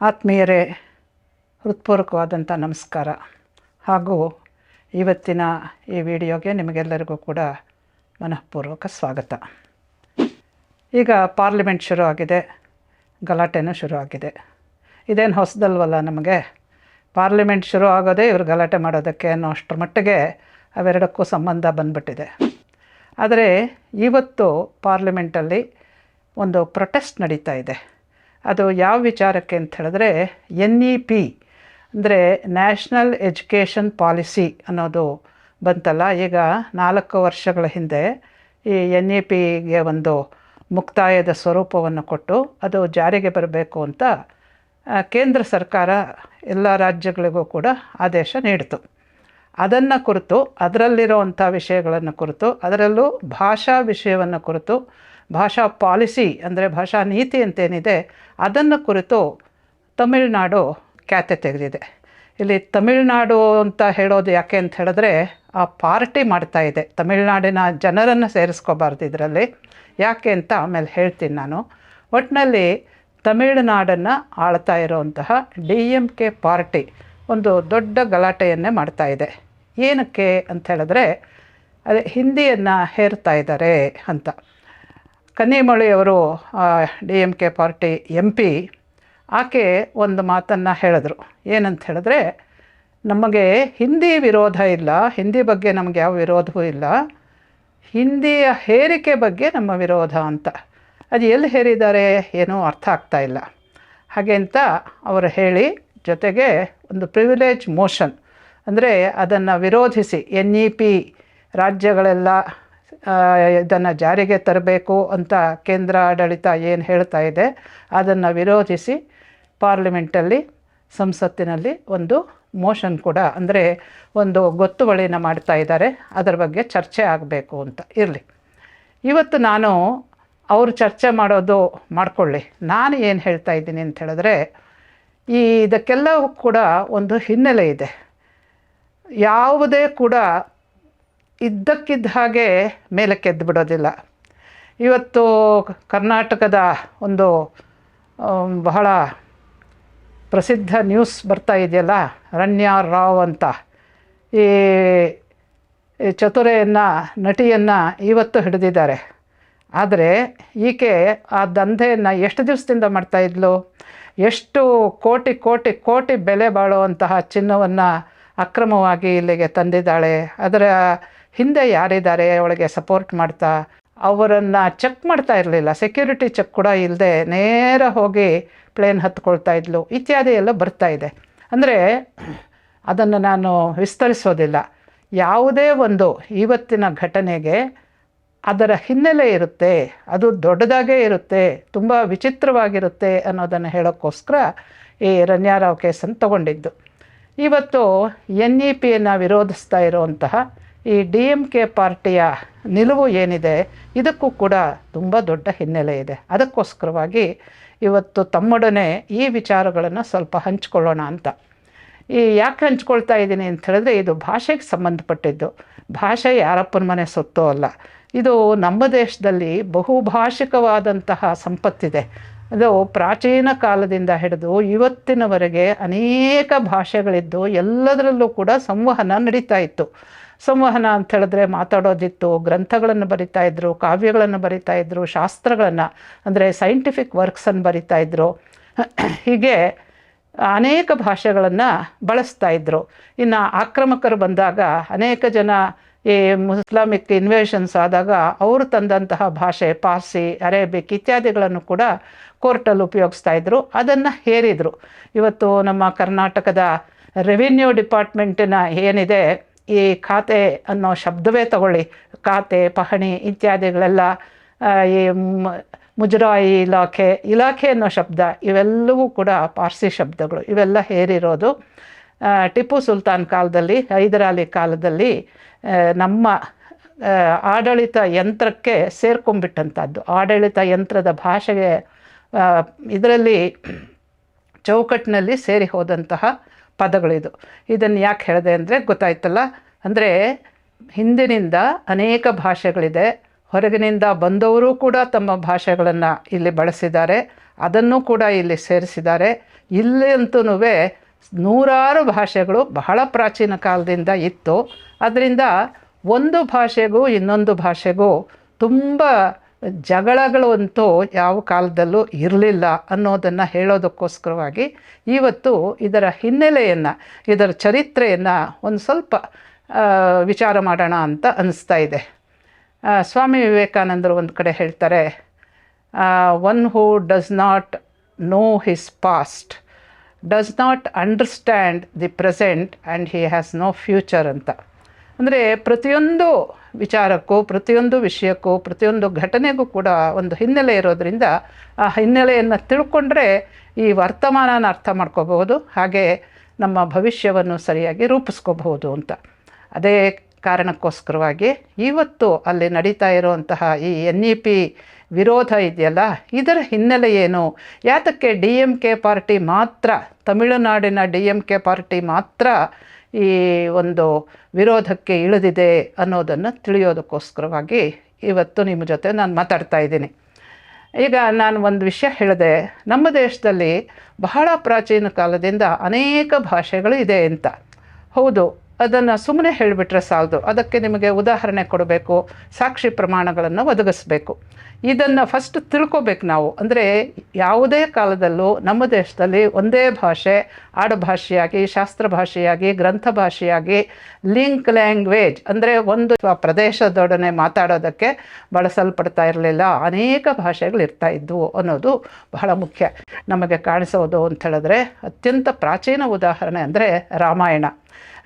ಆತ್ಮೀಯರೇ, ಹೃತ್ಪೂರ್ವಕವಾದಂಥ ನಮಸ್ಕಾರ. ಹಾಗೂ ಇವತ್ತಿನ ಈ ವಿಡಿಯೋಗೆ ನಿಮಗೆಲ್ಲರಿಗೂ ಕೂಡ ಮನಃಪೂರ್ವಕ ಸ್ವಾಗತ. ಈಗ ಪಾರ್ಲಿಮೆಂಟ್ ಶುರು ಆಗಿದೆ, ಗಲಾಟೆನೂ ಶುರು ಆಗಿದೆ. ಇದೇನು ಹೊಸದಲ್ವಲ್ಲ ನಮಗೆ? ಪಾರ್ಲಿಮೆಂಟ್ ಶುರು ಆಗೋದೇ ಇವರು ಗಲಾಟೆ ಮಾಡೋದಕ್ಕೆ ಅನ್ನೋ ಅಷ್ಟರ ಮಟ್ಟಿಗೆ ಅವೆರಡಕ್ಕೂ ಸಂಬಂಧ ಬಂದ್ಬಿಟ್ಟಿದೆ. ಆದರೆ ಇವತ್ತು ಪಾರ್ಲಿಮೆಂಟಲ್ಲಿ ಒಂದು ಪ್ರೊಟೆಸ್ಟ್ ನಡೀತಾ ಇದೆ. ಅದು ಯಾವ ವಿಚಾರಕ್ಕೆ ಅಂತ ಹೇಳಿದ್ರೆ ಎನ್ ಇ ಪಿ, ಅಂದರೆ ನ್ಯಾಷನಲ್ ಎಜುಕೇಷನ್ ಪಾಲಿಸಿ ಅನ್ನೋದು ಬಂತಲ್ಲ. ಈಗ ನಾಲ್ಕು ವರ್ಷಗಳ ಹಿಂದೆ ಈ ಎನ್ ಇ ಪಿಗೆ ಒಂದು ಮುಕ್ತಾಯದ ಸ್ವರೂಪವನ್ನು ಕೊಟ್ಟು ಅದು ಜಾರಿಗೆ ಬರಬೇಕು ಅಂತ ಕೇಂದ್ರ ಸರ್ಕಾರ ಎಲ್ಲ ರಾಜ್ಯಗಳಿಗೂ ಕೂಡ ಆದೇಶ ನೀಡಿತು. ಅದನ್ನು ಕುರಿತು, ಅದರಲ್ಲಿರುವಂಥ ವಿಷಯಗಳನ್ನು ಕುರಿತು, ಅದರಲ್ಲೂ ಭಾಷಾ ವಿಷಯವನ್ನು ಕುರಿತು ಭಾಷಾ ಪಾಲಿಸಿ ಅಂದರೆ ಭಾಷಾ ನೀತಿ ಅಂತೇನಿದೆ, ಅದನ್ನು ಕುರಿತು ತಮಿಳುನಾಡು ಖ್ಯಾತೆ ತೆಗೆದಿದೆ. ಇಲ್ಲಿ ತಮಿಳುನಾಡು ಅಂತ ಹೇಳೋದು ಯಾಕೆ ಅಂತ ಹೇಳಿದ್ರೆ, ಆ ಪಾರ್ಟಿ ಮಾಡ್ತಾ ಇದೆ. ತಮಿಳುನಾಡಿನ ಜನರನ್ನು ಸೇರಿಸ್ಕೋಬಾರ್ದು ಇದರಲ್ಲಿ. ಯಾಕೆ ಅಂತ ಆಮೇಲೆ ಹೇಳ್ತೀನಿ ನಾನು. ಒಟ್ಟಿನಲ್ಲಿ ತಮಿಳುನಾಡನ್ನು ಆಳ್ತಾ ಇರೋವಂತಹ ಡಿ ಎಂ ಕೆ ಪಾರ್ಟಿ ಒಂದು ದೊಡ್ಡ ಗಲಾಟೆಯನ್ನೇ ಮಾಡ್ತಾ ಇದೆ. ಏನಕ್ಕೆ ಅಂತ ಹೇಳಿದ್ರೆ, ಅದೇ ಹಿಂದಿಯನ್ನು ಹೇರ್ತಾ ಇದ್ದಾರೆ ಅಂತ. ಕನ್ನಿಮೊಳಿಯವರು D M K party M P, ಆಕೆ ಒಂದು ಮಾತನ್ನು ಹೇಳಿದ್ರು. ಏನಂತ ಹೇಳಿದ್ರೆ, ನಮಗೆ ಹಿಂದಿ ವಿರೋಧ ಇಲ್ಲ, ಹಿಂದಿ ಬಗ್ಗೆ ನಮಗೆ ಯಾವ ವಿರೋಧವೂ ಇಲ್ಲ, ಹಿಂದಿಯ ಹೇರಿಕೆ ಬಗ್ಗೆ ನಮ್ಮ ವಿರೋಧ ಅಂತ. ಅದು ಎಲ್ಲಿ ಹೇರಿದ್ದಾರೆ ಏನೂ ಅರ್ಥ ಆಗ್ತಾ ಇಲ್ಲ. ಹಾಗೆ ಅಂತ ಅವರು ಹೇಳಿ, ಜೊತೆಗೆ ಒಂದು ಪ್ರಿವಿಲೇಜ್ ಮೋಷನ್ ಅಂದರೆ ಅದನ್ನು ವಿರೋಧಿಸಿ, ಎನ್ ಇ ಪಿ ರಾಜ್ಯಗಳೆಲ್ಲ ಇದನ್ನು ಜಾರಿಗೆ ತರಬೇಕು ಅಂತ ಕೇಂದ್ರ ಆಡಳಿತ ಏನು ಹೇಳ್ತಾ ಇದೆ, ಅದನ್ನು ವಿರೋಧಿಸಿ ಪಾರ್ಲಿಮೆಂಟಲ್ಲಿ, ಸಂಸತ್ತಿನಲ್ಲಿ ಒಂದು ಮೋಷನ್ ಕೂಡ, ಅಂದರೆ ಒಂದು ಗೊತ್ತುವಳಿನ ಮಾಡ್ತಾ ಇದ್ದಾರೆ, ಅದರ ಬಗ್ಗೆ ಚರ್ಚೆ ಆಗಬೇಕು ಅಂತ. ಇರಲಿ. ಇವತ್ತು ನಾನು ಅವರು ಚರ್ಚೆ ಮಾಡೋದು ಮಾಡಿಕೊಳ್ಳಿ. ನಾನು ಏನು ಹೇಳ್ತಾ ಇದ್ದೀನಿ ಅಂತ ಹೇಳಿದ್ರೆ, ಈ ಇದಕ್ಕೆಲ್ಲವೂ ಕೂಡ ಒಂದು ಹಿನ್ನೆಲೆ ಇದೆ. ಯಾವುದೇ ಕೂಡ ಇದ್ದಕ್ಕಿದ್ದ ಹಾಗೆ ಮೇಲಕ್ಕೆದ್ದು ಬಿಡೋದಿಲ್ಲ. ಇವತ್ತು ಕರ್ನಾಟಕದ ಒಂದು ಬಹಳ ಪ್ರಸಿದ್ಧ ನ್ಯೂಸ್ ಬರ್ತಾ ಇದೆಯಲ್ಲ ರಣ್ಯಾ ರಾವ್ ಅಂತ. ಈ ಚತುರೆಯನ್ನು, ನಟಿಯನ್ನು ಇವತ್ತು ಹಿಡಿದಿದ್ದಾರೆ. ಆದರೆ ಈಕೆ ಆ ದಂಧೆಯನ್ನು ಎಷ್ಟು ದಿವಸದಿಂದ ಮಾಡ್ತಾಯಿದ್ಲು ಎಷ್ಟು ಕೋಟಿ ಕೋಟಿ ಕೋಟಿ ಬೆಲೆ ಬಾಳುವಂತಹ ಚಿನ್ನವನ್ನು ಅಕ್ರಮವಾಗಿ ಇಲ್ಲಿಗೆ ತಂದಿದ್ದಾಳೆ? ಅದರ ಹಿಂದೆ ಯಾರಿದ್ದಾರೆ, ಅವಳಿಗೆ ಸಪೋರ್ಟ್ ಮಾಡ್ತಾ, ಅವರನ್ನು ಚೆಕ್ ಮಾಡ್ತಾ ಇರಲಿಲ್ಲ. ಸೆಕ್ಯೂರಿಟಿ ಚೆಕ್ ಕೂಡ ಇಲ್ಲದೆ ನೇರ ಹೋಗಿ ಪ್ಲೇನ್ ಹತ್ಕೊಳ್ತಾ ಇದ್ಲು. ಇತ್ಯಾದಿ ಎಲ್ಲ ಬರ್ತಾ ಇದೆ. ಅಂದರೆ ಅದನ್ನು ನಾನು ವಿಸ್ತರಿಸೋದಿಲ್ಲ. ಯಾವುದೇ ಒಂದು ಇವತ್ತಿನ ಘಟನೆಗೆ ಅದರ ಹಿನ್ನೆಲೆ ಇರುತ್ತೆ, ಅದು ದೊಡ್ಡದಾಗೇ ಇರುತ್ತೆ, ತುಂಬ ವಿಚಿತ್ರವಾಗಿರುತ್ತೆ ಅನ್ನೋದನ್ನು ಹೇಳೋಕ್ಕೋಸ್ಕರ ಈ ರನ್ಯಾರಾವ್ ಕೇಸನ್ನು ತಗೊಂಡಿದ್ದು. ಇವತ್ತು ಎನ್ ಇ ಪಿಯನ್ನು ವಿರೋಧಿಸ್ತಾ ಇರುವಂತಹ ಈ ಡಿ ಎಂ ಕೆ ಪಾರ್ಟಿಯ ನಿಲುವು ಏನಿದೆ, ಇದಕ್ಕೂ ಕೂಡ ತುಂಬ ದೊಡ್ಡ ಹಿನ್ನೆಲೆ ಇದೆ. ಅದಕ್ಕೋಸ್ಕರವಾಗಿ ಇವತ್ತು ತಮ್ಮೊಡನೆ ಈ ವಿಚಾರಗಳನ್ನು ಸ್ವಲ್ಪ ಹಂಚ್ಕೊಳ್ಳೋಣ ಅಂತ. ಈ ಯಾಕೆ ಹಂಚ್ಕೊಳ್ತಾ ಇದ್ದೀನಿ ಅಂತ ಹೇಳಿದ್ರೆ, ಇದು ಭಾಷೆಗೆ ಸಂಬಂಧಪಟ್ಟಿದ್ದು. ಭಾಷೆ ಯಾರಪ್ಪನ ಮನೆ ಸೊತ್ತು ಅಲ್ಲ. ಇದು ನಮ್ಮ ದೇಶದಲ್ಲಿ ಬಹುಭಾಷಿಕವಾದಂತಹ ಸಂಪತ್ತಿದೆ. ಅದು ಪ್ರಾಚೀನ ಕಾಲದಿಂದ ಹಿಡಿದು ಇವತ್ತಿನವರೆಗೆ ಅನೇಕ ಭಾಷೆಗಳಿದ್ದು ಎಲ್ಲದರಲ್ಲೂ ಕೂಡ ಸಂವಹನ ನಡೀತಾ ಇತ್ತು. ಸಂವಹನ ಅಂತ ಹೇಳಿದ್ರೆ ಮಾತಾಡೋದಿತ್ತು, ಗ್ರಂಥಗಳನ್ನು ಬರಿತಾ ಇದ್ರು, ಕಾವ್ಯಗಳನ್ನು ಬರಿತಾ ಇದ್ದರು ಶಾಸ್ತ್ರಗಳನ್ನು, ಅಂದರೆ ಸೈಂಟಿಫಿಕ್ ವರ್ಕ್ಸನ್ನು ಬರಿತಾ ಇದ್ರು. ಹೀಗೆ ಅನೇಕ ಭಾಷೆಗಳನ್ನು ಬಳಸ್ತಾ ಇದ್ದರು ಇನ್ನು ಆಕ್ರಮಕರು ಬಂದಾಗ ಅನೇಕ ಜನ ಈ ಮುಸ್ಲಾಮಿಕ್ ಇನ್ವೇಷನ್ಸ್ ಆದಾಗ ಅವರು ತಂದಂತಹ ಭಾಷೆ ಪಾರ್ಸಿ ಅರೇಬಿಕ್ ಇತ್ಯಾದಿಗಳನ್ನು ಕೂಡ ಕೋರ್ಟಲ್ಲಿ ಉಪಯೋಗಿಸ್ತಾ ಇದ್ದರು ಅದನ್ನು ಹೇರಿದರು. ಇವತ್ತು ನಮ್ಮ ಕರ್ನಾಟಕದ ರೆವಿನ್ಯೂ ಡಿಪಾರ್ಟ್ಮೆಂಟಿನ ಏನಿದೆ ಈ ಖಾತೆ ಅನ್ನೋ ಶಬ್ದವೇ ತಗೊಳ್ಳಿ. ಖಾತೆ, ಪಹಣಿ ಇತ್ಯಾದಿಗಳೆಲ್ಲ ಈ ಮುಜರಾಯಿ ಇಲಾಖೆ ಇಲಾಖೆ ಅನ್ನೋ ಶಬ್ದ, ಇವೆಲ್ಲವೂ ಕೂಡ ಪಾರ್ಸಿ ಶಬ್ದಗಳು. ಇವೆಲ್ಲ ಹೇರಿರೋದು ಟಿಪ್ಪು ಸುಲ್ತಾನ್ ಕಾಲದಲ್ಲಿ ಹೈದರಾಲಿ ಕಾಲದಲ್ಲಿ ನಮ್ಮ ಆಡಳಿತ ಯಂತ್ರಕ್ಕೆ ಸೇರ್ಕೊಂಡ್ಬಿಟ್ಟಂಥದ್ದು. ಆಡಳಿತ ಯಂತ್ರದ ಭಾಷೆಗೆ ಇದರಲ್ಲಿ ಚೌಕಟ್ಟಿನಲ್ಲಿ ಸೇರಿ ಹೋದಂತಹ ಪದಗಳಿದು. ಇದನ್ನು ಯಾಕೆ ಹೇಳಿದೆ ಅಂದರೆ ಗೊತ್ತಾಯ್ತಲ್ಲ? ಅಂದರೆ ಹಿಂದಿನಿಂದ ಅನೇಕ ಭಾಷೆಗಳಿದೆ. ಹೊರಗಿನಿಂದ ಬಂದವರು ಕೂಡ ತಮ್ಮ ಭಾಷೆಗಳನ್ನು ಇಲ್ಲಿ ಬಳಸಿದ್ದಾರೆ. ಅದನ್ನು ಕೂಡ ಇಲ್ಲಿ ಸೇರಿಸಿದ್ದಾರೆ. ಇಲ್ಲಿ ಅಂತೂ ನೂರಾರು ಭಾಷೆಗಳು ಬಹಳ ಪ್ರಾಚೀನ ಕಾಲದಿಂದ ಇತ್ತು. ಅದರಿಂದ ಒಂದು ಭಾಷೆಗೂ ಇನ್ನೊಂದು ಭಾಷೆಗೂ ತುಂಬ ಜಗಳಗಳು ಅಂತೂ ಯಾವ ಕಾಲದಲ್ಲೂ ಇರಲಿಲ್ಲ ಅನ್ನೋದನ್ನು ಹೇಳೋದಕ್ಕೋಸ್ಕರವಾಗಿ ಇವತ್ತು ಇದರ ಹಿನ್ನೆಲೆಯನ್ನು, ಇದರ ಚರಿತ್ರೆಯನ್ನು ಒಂದು ಸ್ವಲ್ಪ ವಿಚಾರ ಮಾಡೋಣ ಅಂತ ಅನಿಸ್ತಾ ಇದೆ. ಸ್ವಾಮಿ ವಿವೇಕಾನಂದರು ಒಂದು ಕಡೆ ಹೇಳ್ತಾರೆ one who does not know his past does not understand the present and he has no future ಅಂತ. ಅಂದರೆ ಪ್ರತಿಯೊಂದು ವಿಚಾರಕ್ಕೂ, ಪ್ರತಿಯೊಂದು ವಿಷಯಕ್ಕೂ, ಪ್ರತಿಯೊಂದು ಘಟನೆಗೂ ಕೂಡ ಒಂದು ಹಿನ್ನೆಲೆ ಇರೋದರಿಂದ ಆ ಹಿನ್ನೆಲೆಯನ್ನು ತಿಳ್ಕೊಂಡ್ರೆ ಈ ವರ್ತಮಾನನ ಅರ್ಥ ಮಾಡ್ಕೋಬಹುದು, ಹಾಗೆ ನಮ್ಮ ಭವಿಷ್ಯವನ್ನು ಸರಿಯಾಗಿ ರೂಪಿಸ್ಕೋಬಹುದು ಅಂತ. ಅದೇ ಕಾರಣಕ್ಕೋಸ್ಕರವಾಗಿ ಇವತ್ತು ಅಲ್ಲಿ ನಡೀತಾ ಇರುವಂತಹ ಈ ಎನ್ ಇ ಪಿ ವಿರೋಧ ಇದೆಯಲ್ಲ, ಇದರ ಹಿನ್ನೆಲೆ ಏನು? ಯಾತಕ್ಕೆ ಡಿ ಎಂ ಕೆ ಪಾರ್ಟಿ ಮಾತ್ರ, ತಮಿಳುನಾಡಿನ ಡಿ ಎಂ ಕೆ ಪಾರ್ಟಿ ಮಾತ್ರ ಈ ಒಂದು ವಿರೋಧಕ್ಕೆ ಇಳಿದಿದೆ ಅನ್ನೋದನ್ನು ತಿಳಿಯೋದಕ್ಕೋಸ್ಕರವಾಗಿ ಇವತ್ತು ನಿಮ್ಮ ಜೊತೆ ನಾನು ಮಾತಾಡ್ತಾ ಇದ್ದೀನಿ. ಈಗ ನಾನು ಒಂದು ವಿಷಯ ಹೇಳಿದೆ, ನಮ್ಮ ದೇಶದಲ್ಲಿ ಬಹಳ ಪ್ರಾಚೀನ ಕಾಲದಿಂದ ಅನೇಕ ಭಾಷೆಗಳು ಇದೆ ಅಂತ. ಹೌದು, ಅದನ್ನು ಸುಮ್ಮನೆ ಹೇಳಿಬಿಟ್ರೆ ಸಾಲದು. ಅದಕ್ಕೆ ನಿಮಗೆ ಉದಾಹರಣೆ ಕೊಡಬೇಕು, ಸಾಕ್ಷಿ ಪ್ರಮಾಣಗಳನ್ನು ಒದಗಿಸ್ಬೇಕು. ಇದನ್ನು ಫಸ್ಟ್ ತಿಳ್ಕೊಬೇಕು ನಾವು. ಅಂದರೆ ಯಾವುದೇ ಕಾಲದಲ್ಲೂ ನಮ್ಮ ದೇಶದಲ್ಲಿ ಒಂದೇ ಭಾಷೆ ಆಡುಭಾಷೆಯಾಗಿ ಶಾಸ್ತ್ರ ಭಾಷೆಯಾಗಿ, ಗ್ರಂಥ ಭಾಷೆಯಾಗಿ, ಲಿಂಕ್ ಲ್ಯಾಂಗ್ವೇಜ್ ಅಂದರೆ ಒಂದು ಪ್ರದೇಶದೊಡನೆ ಮಾತಾಡೋದಕ್ಕೆ ಬಳಸಲ್ಪಡ್ತಾ ಇರಲಿಲ್ಲ. ಅನೇಕ ಭಾಷೆಗಳು ಇರ್ತಾ ಇದ್ವು ಅನ್ನೋದು ಬಹಳ ಮುಖ್ಯ. ನಮಗೆ ಕಾಣಿಸೋದು ಅಂತ ಹೇಳಿದ್ರೆ ಅತ್ಯಂತ ಪ್ರಾಚೀನ ಉದಾಹರಣೆ ಅಂದರೆ ರಾಮಾಯಣ.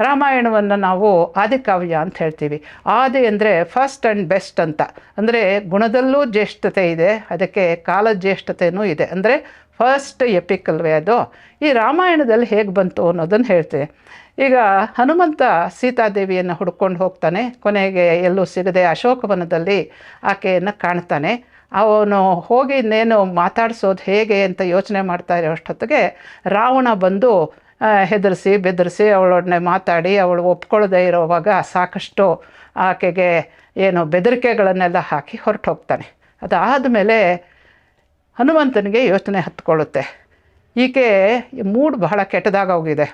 ರಾಮಾಯಣವನ್ನು ನಾವು ಆದಿಕಾವ್ಯ ಅಂತ ಹೇಳ್ತೀವಿ. ಆದಿ ಅಂದರೆ ಫಸ್ಟ್ ಆ್ಯಂಡ್ ಬೆಸ್ಟ್ ಅಂತ. ಅಂದರೆ ಗುಣದಲ್ಲೂ ಜ್ಯೇಷ್ಠತೆ ಇದೆ, ಅದಕ್ಕೆ ಕಾಲ ಜ್ಯೇಷ್ಠತೆಯೂ ಇದೆ. ಅಂದರೆ ಫಸ್ಟ್ ಎಪಿಕ್ ಅಲ್ವೇ ಅದು? ಈ ರಾಮಾಯಣದಲ್ಲಿ ಹೇಗೆ ಬಂತು ಅನ್ನೋದನ್ನು ಹೇಳ್ತೀನಿ. ಈಗ ಹನುಮಂತ ಸೀತಾದೇವಿಯನ್ನು ಹುಡ್ಕೊಂಡು ಹೋಗ್ತಾನೆ. ಕೊನೆಗೆ ಎಲ್ಲೂ ಸಿಗದೆ ಅಶೋಕವನದಲ್ಲಿ ಆಕೆಯನ್ನು ಕಾಣ್ತಾನೆ. ಅವನು ಹೋಗಿ ಇನ್ನೇನು ಮಾತಾಡಿಸೋದು ಹೇಗೆ ಅಂತ ಯೋಚನೆ ಮಾಡ್ತಾ ಇರೋಷ್ಟೊತ್ತಿಗೆ ರಾವಣ ಬಂದು ಹೆದರಿಸಿ, ಬೆದರಿಸಿ ಅವಳೊಡನೆ ಮಾತಾಡಿ, ಅವಳು ಒಪ್ಕೊಳ್ಳದೆ ಇರೋವಾಗ ಸಾಕಷ್ಟು ಆಕೆಗೆ ಏನು ಬೆದರಿಕೆಗಳನ್ನೆಲ್ಲ ಹಾಕಿ ಹೊರಟು ಹೋಗ್ತಾನೆ ಅದಾದ ಮೇಲೆ ಹನುಮಂತನಿಗೆ ಯೋಚನೆ ಹತ್ಕೊಳ್ಳುತ್ತೆ. ಈಕೆ ಮೂಡ್ ಬಹಳ ಕೆಟ್ಟದಾಗ ಹೋಗಿದೆ.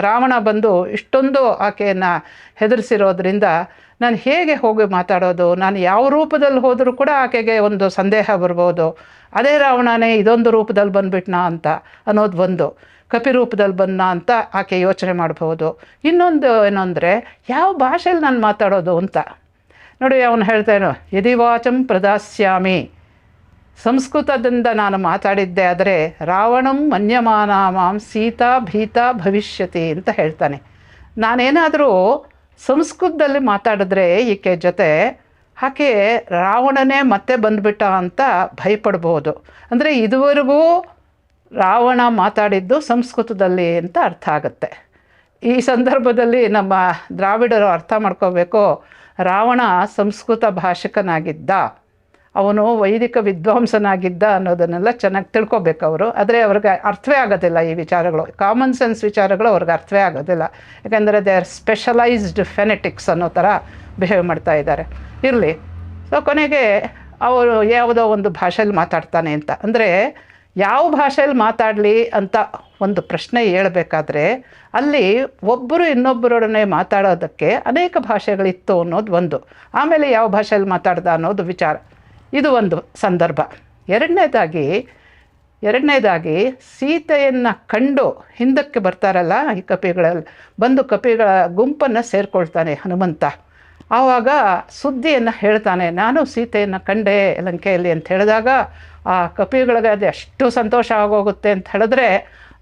ರಾವಣ ಬಂದು ಇಷ್ಟೊಂದು ಆಕೆಯನ್ನು ಹೆದರಿಸಿರೋದ್ರಿಂದ ನಾನು ಹೇಗೆ ಹೋಗಿ ಮಾತಾಡೋದು, ನಾನು ಯಾವ ರೂಪದಲ್ಲಿ ಹೋದರೂ ಕೂಡ ಆಕೆಗೆ ಒಂದು ಸಂದೇಹ ಬರ್ಬೋದು. ಅದೇ ರಾವಣನೇ ಇದೊಂದು ರೂಪದಲ್ಲಿ ಬಂದುಬಿಟ್ನಾ ಅಂತ ಅನ್ನೋದು ಒಂದು. ಕಪಿ ರೂಪದಲ್ಲಿ ಬಂದ ಅಂತ ಆಕೆ ಯೋಚನೆ ಮಾಡ್ಬೋದು. ಇನ್ನೊಂದು ಏನಂದರೆ, ಯಾವ ಭಾಷೆಯಲ್ಲಿ ನಾನು ಮಾತಾಡೋದು ಅಂತ. ನೋಡಿ ಅವನು ಹೇಳ್ತೇನು ಯದಿವಾಚಂ ಪ್ರದಾಸ್ಯಾಮಿ. ಸಂಸ್ಕೃತದಿಂದ ನಾನು ಮಾತಾಡಿದ್ದೆ, ಆದರೆ ರಾವಣಂ ಮನ್ಯಮಾನ ಮಾಂ ಸೀತಾ ಭೀತಾ ಭವಿಷ್ಯತಿ ಅಂತ ಹೇಳ್ತಾನೆ. ನಾನೇನಾದರೂ ಸಂಸ್ಕೃತದಲ್ಲಿ ಮಾತಾಡಿದ್ರೆ ಈಕೆ ಜೊತೆ ಆಕೆ ರಾವಣನೇ ಮತ್ತೆ ಬಂದುಬಿಟ್ಟ ಅಂತ ಭಯಪಡ್ಬೋದು. ಅಂದರೆ ಇದುವರೆಗೂ ರಾವಣ ಮಾತಾಡಿದ್ದು ಸಂಸ್ಕೃತದಲ್ಲಿ ಅಂತ ಅರ್ಥ ಆಗುತ್ತೆ. ಈ ಸಂದರ್ಭದಲ್ಲಿ ನಮ್ಮ ದ್ರಾವಿಡರು ಅರ್ಥ ಮಾಡ್ಕೋಬೇಕು. ರಾವಣ ಸಂಸ್ಕೃತ ಭಾಷಕನಾಗಿದ್ದ, ಅವನು ವೈದಿಕ ವಿದ್ವಾಂಸನಾಗಿದ್ದ ಅನ್ನೋದನ್ನೆಲ್ಲ ಚೆನ್ನಾಗಿ ತಿಳ್ಕೊಬೇಕು ಅವರು. ಆದರೆ ಅವ್ರಿಗೆ ಅರ್ಥವೇ ಆಗೋದಿಲ್ಲ ಈ ವಿಚಾರಗಳು. ಕಾಮನ್ ಸೆನ್ಸ್ ವಿಚಾರಗಳು ಅವ್ರಿಗೆ ಅರ್ಥವೇ ಆಗೋದಿಲ್ಲ. ಯಾಕೆಂದರೆ ದೇ ಆರ್ ಸ್ಪೆಷಲೈಸ್ಡ್ ಫೆನೆಟಿಕ್ಸ್ ಅನ್ನೋ ಥರ ಬಿಹೇವ್ ಮಾಡ್ತಾ ಇದ್ದಾರೆ. ಇರಲಿ. ಸೊ ಕೊನೆಗೆ ಅವರು ಯಾವುದೋ ಒಂದು ಭಾಷೆಯಲ್ಲಿ ಮಾತಾಡ್ತಾನೆ ಅಂತ. ಅಂದರೆ ಯಾವ ಭಾಷೆಯಲ್ಲಿ ಮಾತಾಡಲಿ ಅಂತ ಒಂದು ಪ್ರಶ್ನೆ ಹೇಳಬೇಕಾದ್ರೆ, ಅಲ್ಲಿ ಒಬ್ಬರು ಇನ್ನೊಬ್ಬರೊಡನೆ ಮಾತಾಡೋದಕ್ಕೆ ಅನೇಕ ಭಾಷೆಗಳಿತ್ತು ಅನ್ನೋದು ಒಂದು. ಆಮೇಲೆ ಯಾವ ಭಾಷೆಯಲ್ಲಿ ಮಾತಾಡ್ದ ಅನ್ನೋದು ವಿಚಾರ. ಇದು ಒಂದು ಸಂದರ್ಭ. ಎರಡನೇದಾಗಿ ಎರಡನೇದಾಗಿ ಸೀತೆಯನ್ನು ಕಂಡು ಹಿಂದಕ್ಕೆ ಬರ್ತಾರಲ್ಲ ಈ ಕಪಿಗಳಲ್ಲಿ, ಬಂದು ಕಪಿಗಳ ಗುಂಪನ್ನು ಸೇರಿಕೊಳ್ತಾನೆ ಹನುಮಂತ. ಆವಾಗ ಸುದ್ದಿಯನ್ನು ಹೇಳ್ತಾನೆ, ನಾನು ಸೀತೆಯನ್ನು ಕಂಡೆ ಲಂಕೆಯಲ್ಲಿ ಅಂತ ಹೇಳಿದಾಗ ಆ ಕಪಿಗಳಿಗೆ ಅದು ಎಷ್ಟು ಸಂತೋಷ ಆಗೋಗುತ್ತೆ ಅಂತ ಹೇಳಿದ್ರೆ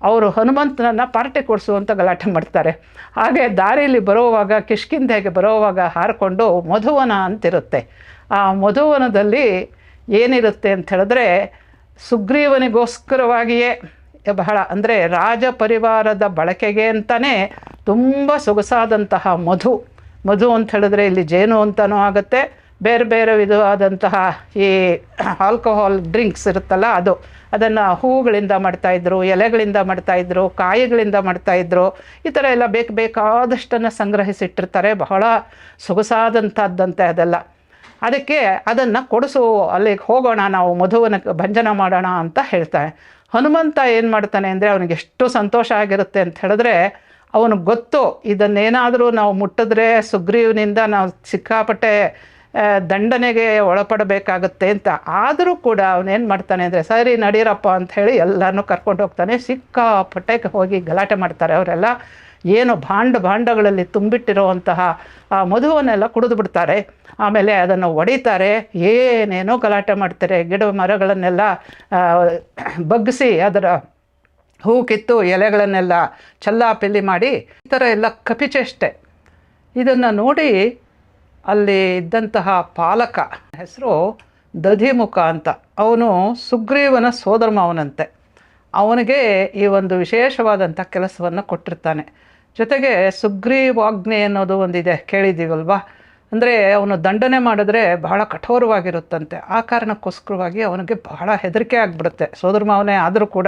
ಅವರು ಹನುಮಂತನನ್ನು ಪಾರ್ಟಿ ಕೊಡಿಸುವಂತ ಗಲಾಟೆ ಮಾಡ್ತಾರೆ. ಹಾಗೆ ದಾರಿಯಲ್ಲಿ ಬರುವಾಗ ಕಿಷ್ಕಿಂಧೆಗೆ ಬರೋವಾಗ ಹಾರಿಕೊಂಡು ಮಧುವನ ಅಂತಿರುತ್ತೆ. ಆ ಮಧುವನದಲ್ಲಿ ಏನಿರುತ್ತೆ ಅಂತ ಹೇಳಿದ್ರೆ ಸುಗ್ರೀವನಿಗೋಸ್ಕರವಾಗಿಯೇ ಬಹಳ ಅಂದರೆ ರಾಜ ಪರಿವಾರದ ಬಳಕೆಗೆ ಅಂತಲೇ ತುಂಬ ಸೊಗಸಾದಂತಹ ಮಧು. ಮಧು ಅಂತ ಹೇಳಿದ್ರೆ ಇಲ್ಲಿ ಜೇನು ಅಂತಲೂ ಆಗುತ್ತೆ. ಬೇರೆ ಬೇರೆ ವಿಧವಾದಂತಹ ಈ ಆಲ್ಕೋಹಾಲ್ ಡ್ರಿಂಕ್ಸ್ ಇರುತ್ತಲ್ಲ ಅದು, ಅದನ್ನು ಹೂಗಳಿಂದ ಮಾಡ್ತಾಯಿದ್ರು ಎಲೆಗಳಿಂದ ಮಾಡ್ತಾಯಿದ್ರು ಕಾಯಿಗಳಿಂದ ಮಾಡ್ತಾಯಿದ್ರು ಈ ಥರ ಎಲ್ಲ ಬೇಕು ಬೇಕಾದಷ್ಟನ್ನು ಸಂಗ್ರಹಿಸಿಟ್ಟಿರ್ತಾರೆ. ಬಹಳ ಸೊಗಸಾದಂಥದ್ದಂತೆ ಅದೆಲ್ಲ. ಅದಕ್ಕೆ ಅದನ್ನು ಕೊಡಿಸು, ಅಲ್ಲಿಗೆ ಹೋಗೋಣ, ನಾವು ಮಧುವನ ಭಂಜನ ಮಾಡೋಣ ಅಂತ ಹೇಳ್ತಾನೆ ಹನುಮಂತ ಏನು ಮಾಡ್ತಾನೆ ಅಂದರೆ ಅವನಿಗೆ ಎಷ್ಟು ಸಂತೋಷ ಆಗಿರುತ್ತೆ ಅಂತ ಹೇಳಿದ್ರೆ, ಅವನಿಗೆ ಗೊತ್ತು, ಇದನ್ನೇನಾದರೂ ನಾವು ಮುಟ್ಟಿದ್ರೆ ಸುಗ್ರೀವನಿಂದ ನಾವು ಸಿಕ್ಕಾಪಟ್ಟೆ ದಂಡನೆಗೆ ಒಳಪಡಬೇಕಾಗುತ್ತೆ ಅಂತ. ಆದರೂ ಕೂಡ ಅವನೇನು ಮಾಡ್ತಾನೆ ಅಂದರೆ, ಸರಿ ನಡೀರಪ್ಪ ಅಂತ ಹೇಳಿ ಎಲ್ಲನೂ ಕರ್ಕೊಂಡು ಹೋಗ್ತಾನೆ. ಸಿಕ್ಕಾಪಟ್ಟೆ ಹೋಗಿ ಗಲಾಟೆ ಮಾಡ್ತಾರೆ ಅವರೆಲ್ಲ. ಏನು ಭಾಂಡ ಭಾಂಡಗಳಲ್ಲಿ ತುಂಬಿಟ್ಟಿರುವಂತಹ ಆ ಮಧುವನ್ನೆಲ್ಲ ಕುಡಿದು ಬಿಡ್ತಾರೆ. ಆಮೇಲೆ ಅದನ್ನು ಒಡಿತಾರೆ. ಏನೇನೋ ಗಲಾಟೆ ಮಾಡ್ತಾರೆ. ಗಿಡ ಮರಗಳನ್ನೆಲ್ಲ ಬಗ್ಗಿಸಿ ಅದರ ಹೂ ಕಿತ್ತು ಎಲೆಗಳನ್ನೆಲ್ಲ ಚಲ್ಲಾಪಿಲ್ಲಿ ಮಾಡಿ ಈ ಥರ ಎಲ್ಲ ಕಪಿಚೆಷ್ಟೆ ಇದನ್ನು ನೋಡಿ ಅಲ್ಲಿ ಇದ್ದಂತಹ ಪಾಲಕ, ಹೆಸರು ದಧಿಮುಖ ಅಂತ. ಅವನು ಸುಗ್ರೀವನ ಸೋದರ ಮಾವನಂತೆ ಅವನಿಗೆ ಈ ಒಂದು ವಿಶೇಷವಾದಂಥ ಕೆಲಸವನ್ನು ಕೊಟ್ಟಿರ್ತಾನೆ. ಜೊತೆಗೆ ಸುಗ್ರೀವಾಜ್ಞೆ ಅನ್ನೋದು ಒಂದಿದೆ, ಕೇಳಿದ್ದೀವಲ್ವಾ? ಅಂದರೆ ಅವನು ದಂಡನೆ ಮಾಡಿದ್ರೆ ಬಹಳ ಕಠೋರವಾಗಿರುತ್ತಂತೆ. ಆ ಕಾರಣಕ್ಕೋಸ್ಕರವಾಗಿ ಅವನಿಗೆ ಬಹಳ ಹೆದರಿಕೆ ಆಗಿಬಿಡುತ್ತೆ. ಸೋದರ ಮಾವನೇ ಆದರೂ ಕೂಡ,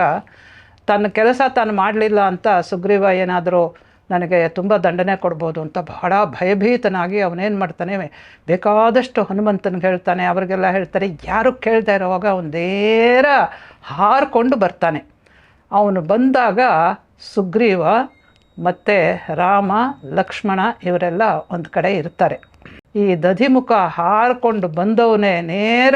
ತನ್ನ ಕೆಲಸ ತಾನು ಮಾಡಲಿಲ್ಲ ಅಂತ ಸುಗ್ರೀವ ಏನಾದರೂ ನನಗೆ ತುಂಬ ದಂಡನೆ ಕೊಡ್ಬೋದು ಅಂತ ಬಹಳ ಭಯಭೀತನಾಗಿ ಅವನೇನು ಮಾಡ್ತಾನೆ, ಬೇಕಾದಷ್ಟು ಹನುಮಂತನಿಗೆ ಹೇಳ್ತಾನೆ, ಅವ್ರಿಗೆಲ್ಲ ಹೇಳ್ತಾರೆ, ಯಾರು ಕೇಳ್ತಾ ಇರೋವಾಗ ಅವನು ನೇರ ಹಾರಿಕೊಂಡು ಬರ್ತಾನೆ. ಅವನು ಬಂದಾಗ ಸುಗ್ರೀವ ಮತ್ತು ರಾಮ, ಲಕ್ಷ್ಮಣ ಇವರೆಲ್ಲ ಒಂದು ಕಡೆ ಇರ್ತಾರೆ. ಈ ದಧಿಮುಖ ಹಾರಿಕೊಂಡು ಬಂದವನೇ ನೇರ